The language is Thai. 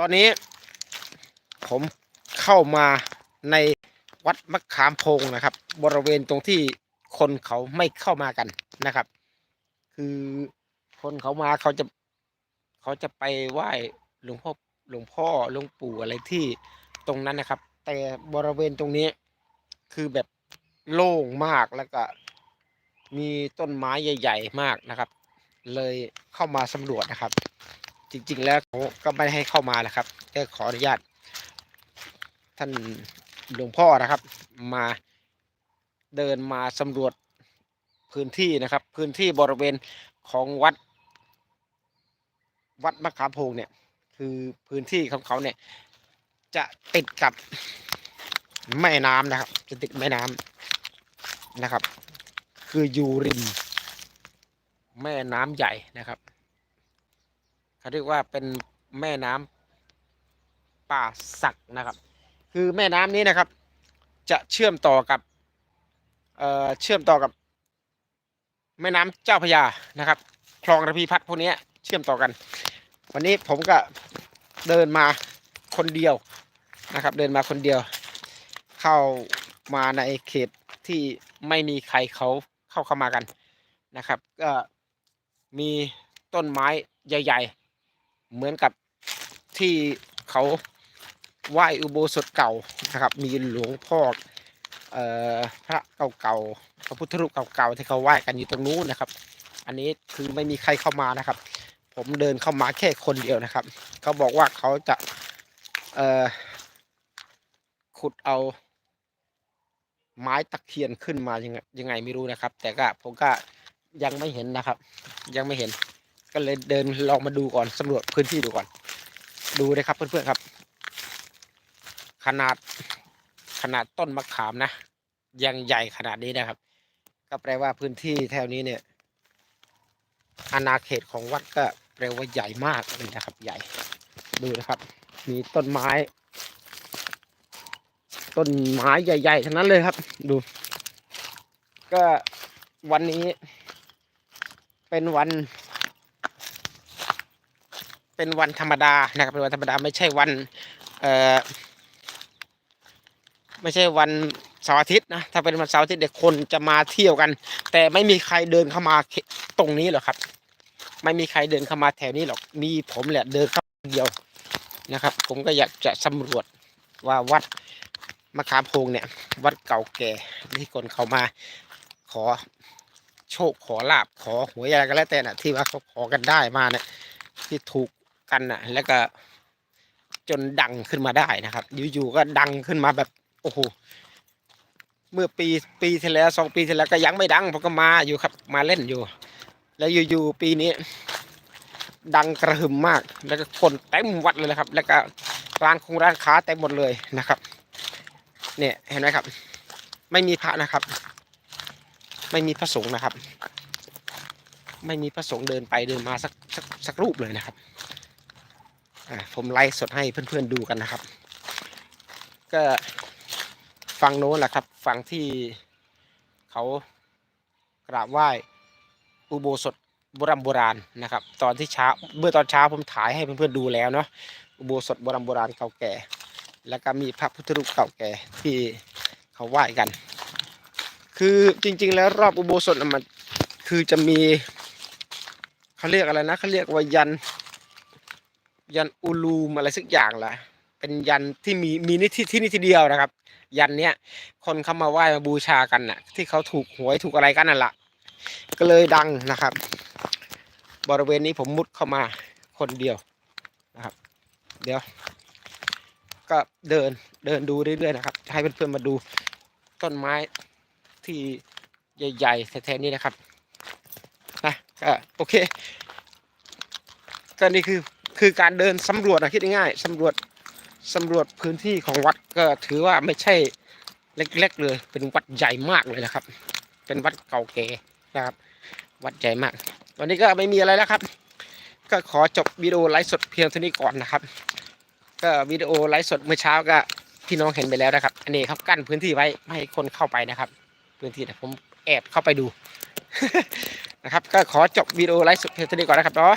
ตอนนี้ ผมเข้ามาในวัดมะขามพงนะครับ บริเวณตรงที่คนเขาไม่เข้ามากันนะครับ คือคนเขามาเขาจะเขาจะไปไหว้หลวงพ่อหลวงพ่อหลวงปู่อะไรที่ตรงนั้นนะครับ แต่บริเวณตรงนี้คือแบบโล่งมากแล้วก็มีต้นไม้ใหญ่ ๆ มากนะครับ เลยเข้ามาสำรวจนะครับ ริง ๆ แล้วเขาก็ไม่ให้เข้ามานะครับก็ขออนุญาต ท่านหลวงพ่อนะครับ มาเดินมาสำรวจพื้นที่นะครับ พื้นที่บริเวณของวัด วัดมะขามโพงเนี่ย คือพื้นที่ของเขาเนี่ย จะติดกับแม่น้ำนะครับ จะติดแม่น้ำนะครับ คืออยู่ริมแม่น้ำใหญ่นะครับ เขาเรียกว่าเป็นแม่น้ำป่าสักนะครับ คือแม่น้ำนี้นะครับ จะเชื่อมต่อกับเอ่อเชื่อมต่อกับ แม่น้ำเจ้าพยานะครับ คลองระพีพัฒน์พวกนี้เชื่อมต่อกัน วันนี้ผมก็เดินมาคนเดียวนะครับ เดินมาคนเดียว เข้ามาในเขตที่ไม่มีใครเขาเข้าเข้ามากันนะครับก็มีต้นไม้ใหญ่ ๆ เหมือนกับที่เขาไหว้อุโบสถเก่านะครับ มีหลวงพ่อเอ่อพระเก่าๆพระพุทธรูปเก่าๆที่เขาไหว้กันอยู่ตรงนู้นนะครับ อันนี้คือไม่มีใครเข้ามานะครับ ผมเดินเข้ามาแค่คนเดียวนะครับ เขาบอกว่าเขาจะเอ่อขุดเอาไม้ตะเคียนขึ้นมายังไงยังไงไม่รู้นะครับ แต่ก็ผมก็ยังไม่เห็นนะครับ ยังไม่เห็น ก็เลยเดินลองมาดูก่อนสำรวจพื้นที่ดูก่อน ดูนะครับเพื่อนๆครับ ขนาดขนาดต้นมะขามนะยังใหญ่ขนาดนี้นะครับ ก็แปลว่าพื้นที่แถวนี้เนี่ย อาณาเขตของวัดก็แปลว่าใหญ่มากเลยนะครับ ใหญ่ดูนะครับ มีต้นไม้ ต้นไม้ใหญ่ ๆทั้งนั้นเลยครับ ดู ก็วันนี้ เป็นวัน เป็นวันธรรมดานะครับเป็นวันธรรมดาไม่ใช่วันเอ่อไม่ใช่วันเสาร์อาทิตย์นะถ้าเป็นวันเสาร์อาทิตย์เด็กคนจะมาเที่ยวกัน แต่ไม่มีใครเดินเข้ามาตรงนี้หรอกครับ ไม่มีใครเดินเข้ามาแถวนี้หรอกมีผมแหละเดินเข้าคนเดียวนะครับ ผมก็อยากจะสำรวจว่าวัดมะขามโพงเนี่ย วัดเก่าแก่ที่คนเขามาขอโชคขอลาบขอหวยอะไรก็แล้วแต่น่ะที่ว่าเขาขอกันได้มาเนี่ยที่ถูก กันน่ะแล้วก็จนดังขึ้นมาได้นะครับ อยู่ๆก็ดังขึ้นมาแบบโอ้โหเมื่อปีปีที่แล้วสองปีที่แล้วก็ยังไม่ดังผมก็มาอยู่ครับมาเล่นอยู่ แล้วอยู่ๆปีนี้ ดังกระหึ่มมาก แล้วก็คนเต็มวัดเลยนะครับ แล้วก็ร้านคงร้านค้าเต็มหมดเลยนะครับ เนี่ยเห็นไหมครับ ไม่มีพระนะครับ ไม่มีพระสงฆ์นะครับ ไม่มีพระสงฆ์เดินไปเดินมาสักสักสักรูปเลยนะครับ ผมไลฟ์สดให้เพื่อนๆดูกันนะครับ ก็ฝั่งโน้นแหละครับฝั่งที่เขากราบไหว้อุโบสถโบราณโบราณนะครับ ตอนที่เช้าเมื่อตอนเช้าผมถ่ายให้เพื่อนๆดูแล้วเนาะอุโบสถโบราณโบราณเก่าแก่ แล้วก็มีพระพุทธรูปเก่าแก่ที่เขาไหว้กัน คือจริง ๆ แล้วรอบอุโบสถมันคือจะมีเขาเรียกอะไรนะเขาเรียกว่ายัน ยันอูลูมอะไรสักอย่างแหละเป็นยันที่มีมีนิที่ที่นี่ทีเดียวนะครับ ยันเนี้ยคนเข้ามาไหว้มาบูชากันน่ะ ที่เขาถูกหวยถูกอะไรกันนั่นแหละก็เลยดังนะครับ บริเวณนี้ผมมุดเข้ามาคนเดียวนะครับ เดี๋ยว ก็เดินเดินดูเรื่อยๆนะครับ ให้เพื่อนๆมาดูต้นไม้ที่ใหญ่ๆแถวๆนี้นะครับนะก็โอเคก็นี่คือ คือการเดินสำรวจนะคิดง่ายๆสำรวจสำรวจพื้นที่ของวัดก็ถือว่าไม่ใช่เล็ก ๆ เลย เป็นวัดใหญ่มากเลยนะครับ เป็นวัดเก่าแก่นะครับ วัดใหญ่มาก วันนี้ก็ไม่มีอะไรแล้วครับ ก็ขอจบวิดีโอไลฟ์สดเพียงเท่านี้ก่อนนะครับ ก็วิดีโอไลฟ์สดเมื่อเช้าก็พี่น้องเห็นไปแล้วนะครับ อันนี้ครับกั้นพื้นที่ไว้ไม่ให้คนเข้าไปนะครับ พื้นที่แต่ผมแอบเข้าไปดูนะครับ ก็ขอจบวิดีโอไลฟ์สดเพียงเท่านี้ก่อนนะครับเนาะ